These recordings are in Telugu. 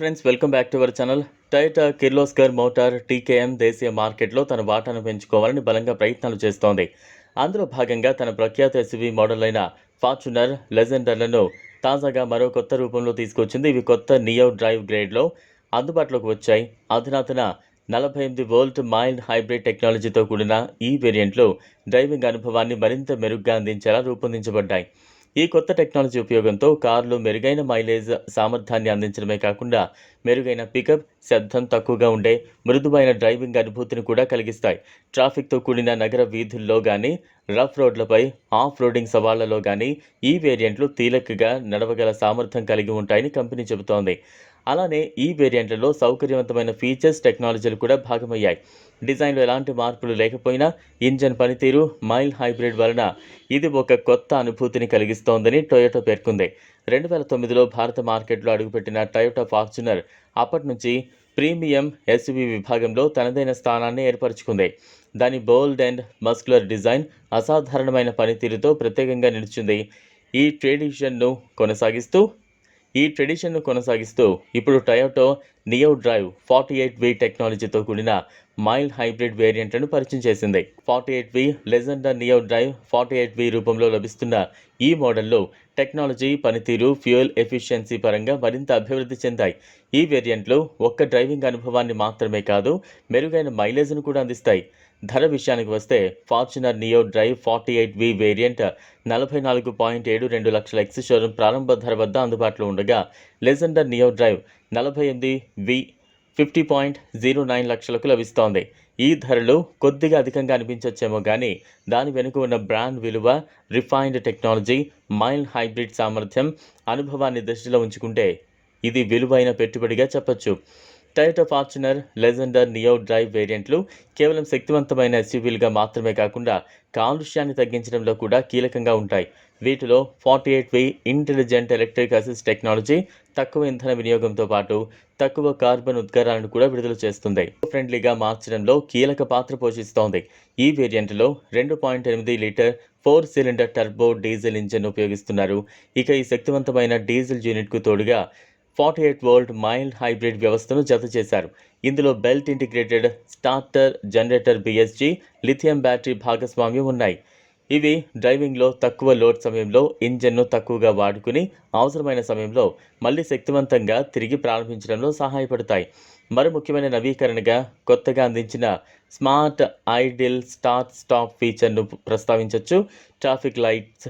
Friends welcome back to our channel Toyota Kirloskar motor TKM దేశీయ మార్కెట్లో తన వాటాను పెంచుకోవాలని బలంగా ప్రయత్నాలు చేస్తోంది. అందులో భాగంగా తన ప్రఖ్యాత ఎస్వి మోడల్ అయిన ఫార్చునర్ లెజెండర్లను తాజాగా మరో కొత్త రూపంలో తీసుకొచ్చింది. ఇవి కొత్త నియో డ్రైవ్ గ్రేడ్లో అందుబాటులోకి వచ్చాయి. అధునాతన నలభై ఎనిమిది వోల్ట్ మైల్డ్ హైబ్రిడ్ టెక్నాలజీతో కూడిన ఈ వేరియంట్లు డ్రైవింగ్ అనుభవాన్ని మరింత మెరుగ్గా అందించేలా రూపొందించబడ్డాయి. ఈ కొత్త టెక్నాలజీ ఉపయోగంతో కార్లు మెరుగైన మైలేజ్ సామర్థ్యాన్ని అందించడమే కాకుండా మెరుగైన పికప్ శబ్దం తక్కువగా ఉండే మృదువైన డ్రైవింగ్ అనుభూతిని కూడా కలిగిస్తాయి. ట్రాఫిక్తో కూడిన నగర వీధుల్లో కానీ రఫ్ రోడ్లపై ఆఫ్ రోడింగ్ సవాళ్ళలో కానీ ఈ వేరియంట్లు తీలకగా నడవగల సామర్థ్యం కలిగి ఉంటాయని కంపెనీ చెబుతోంది. అలానే ఈ వేరియంట్లలో సౌకర్యవంతమైన ఫీచర్స్ టెక్నాలజీలు కూడా భాగమయ్యాయి. డిజైన్లో ఎలాంటి మార్పులు లేకపోయినా ఇంజన్ పనితీరు మైల్ హైబ్రిడ్ వలన ఇది ఒక కొత్త అనుభూతిని కలిగిస్తోందని టొయోటో పేర్కొంది. రెండు వేల తొమ్మిదిలో భారత మార్కెట్లో అడుగుపెట్టిన టయోటా ఫార్చునర్ అప్పటి నుంచి ప్రీమియం ఎస్యూవీ విభాగంలో తనదైన స్థానాన్ని ఏర్పరచుకుంది. దాని బోల్డ్ అండ్ మస్కులర్ డిజైన్ అసాధారణమైన పనితీరుతో ప్రత్యేకంగా నిలిచింది. ఈ ట్రెడిషన్ను కొనసాగిస్తూ ఈ ట్రెడిషన్ను కొనసాగిస్తూ ఇప్పుడు Toyota neo drive forty eight V టెక్నాలజీతో కూడిన మైల్డ్ హైబ్రిడ్ వేరియంట్లను పరిచయం చేసింది. Forty eight V Legender neo drive forty eight V రూపంలో లభిస్తున్న ఈ మోడల్లో టెక్నాలజీ పనితీరు ఫ్యూయల్ ఎఫిషియన్సీ పరంగా మరింత అభివృద్ధి చెందాయి. ఈ వేరియంట్లు ఒక్క డ్రైవింగ్ అనుభవాన్ని మాత్రమే కాదు మెరుగైన మైలేజ్ను కూడా అందిస్తాయి. ధర విషయానికి వస్తే Fortuner neo drive forty eight V variant నలభై నాలుగు పాయింట్ ఏడు రెండు లక్షల ఎక్స్ షోరూమ్ ప్రారంభ ధర వద్ద అందుబాటులో ఉండగా లెజెండర్ నియో డ్రైవ్ నలభై ఎనిమిది V fifty point zero nine లక్షలకు లభిస్తోంది. ఈ ధరలు కొద్దిగా అధికంగా అనిపించవచ్చేమో కానీ దాని వెనుక ఉన్న బ్రాండ్ విలువ రిఫైన్డ్ టెక్నాలజీ మైల్డ్ హైబ్రిడ్ సామర్థ్యం అనుభవాన్ని దృష్టిలో ఉంచుకుంటే ఇది విలువైన పెట్టుబడిగా చెప్పొచ్చు. Toyota Fortuner Legender neo drive వేరియంట్లు కేవలం శక్తివంతమైన ఎస్యూవీలుగా మాత్రమే కాకుండా కాలుష్యాన్ని తగ్గించడంలో కూడా కీలకంగా ఉంటాయి. వీటిలో forty eight V intelligent electric assist technology తక్కువ ఇంధన వినియోగంతో పాటు తక్కువ కార్బన్ ఉద్గారాలను కూడా విడుదల చేస్తుంది. ఫ్రెండ్లీగా మార్చడంలో కీలక పాత్ర పోషిస్తోంది. ఈ వేరియంట్లో రెండు పాయింట్ ఎనిమిది litre four cylinder turbo diesel engine ఉపయోగిస్తున్నారు. ఇక ఈ శక్తివంతమైన డీజిల్ యూనిట్కు తోడుగా forty eight volt mild hybrid వ్యవస్థను జత చేశారు. ఇందులో belt integrated starter generator BSG lithium battery భాగస్వామ్యం ఉన్నాయి. ఇవి డ్రైవింగ్లో తక్కువ లోడ్ సమయంలో ఇంజన్ను తక్కువగా వాడుకుని అవసరమైన సమయంలో మళ్ళీ శక్తివంతంగా తిరిగి ప్రారంభించడంలో సహాయపడతాయి. మరో ముఖ్యమైన నవీకరణగా కొత్తగా అందించిన స్మార్ట్ ఐడిల్ స్టార్ట్ స్టాప్ ఫీచర్ను ప్రస్తావించవచ్చు ట్రాఫిక్ లైట్స్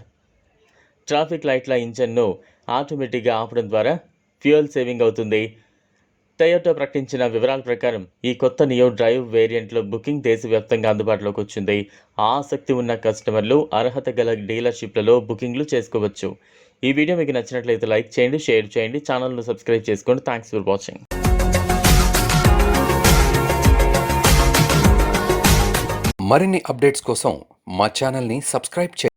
ట్రాఫిక్ లైట్ల ఇంజన్ను ఆటోమేటిక్గా ఆపడం ద్వారా ఫ్యూయల్ సేవింగ్ అవుతుంది. టయోటా ప్రకటించిన వివరాల ప్రకారం ఈ కొత్త నియో డ్రైవ్ వేరియంట్లో బుకింగ్ దేశవ్యాప్తంగా అందుబాటులోకి వచ్చింది. ఆసక్తి ఉన్న కస్టమర్లు అర్హత గల డీలర్షిప్లలో బుకింగ్లు చేసుకోవచ్చు. ఈ వీడియో మీకు నచ్చినట్లయితే లైక్ చేయండి షేర్ చేయండి ఛానల్ను సబ్స్క్రైబ్ చేసుకోండి. థ్యాంక్స్ ఫర్ వాచింగ్ మరిన్ని అప్డేట్స్ కోసం మా ఛానల్ని సబ్స్క్రైబ్ చేయండి.